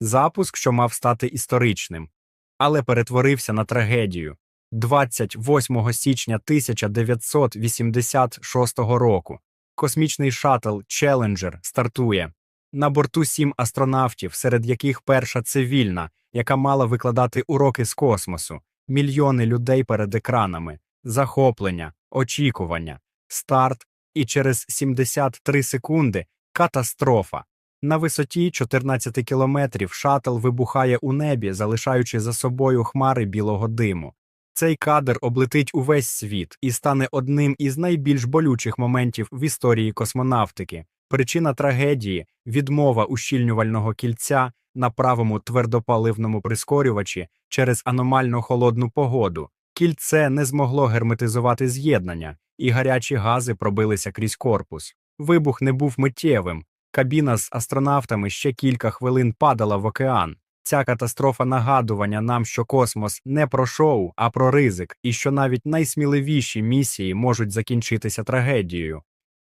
запуск, що мав стати історичним, але перетворився на трагедію. 28 січня 1986 року космічний шаттл Челенджер стартує. На борту сім астронавтів, серед яких перша цивільна, яка мала викладати уроки з космосу, мільйони людей перед екранами, захоплення, очікування, старт і через 73 секунди катастрофа. На висоті 14 кілометрів шаттл вибухає у небі, залишаючи за собою хмари білого диму. Цей кадр облетить увесь світ і стане одним із найбільш болючих моментів в історії космонавтики. Причина трагедії відмова ущільнювального кільця на правому твердопаливному прискорювачі через аномально холодну погоду. Кільце не змогло герметизувати з'єднання, і гарячі гази пробилися крізь корпус. Вибух не був миттєвим. Кабіна з астронавтами ще кілька хвилин падала в океан. Ця катастрофа нагадування нам, що космос не про шоу, а про ризик, і що навіть найсміливіші місії можуть закінчитися трагедією.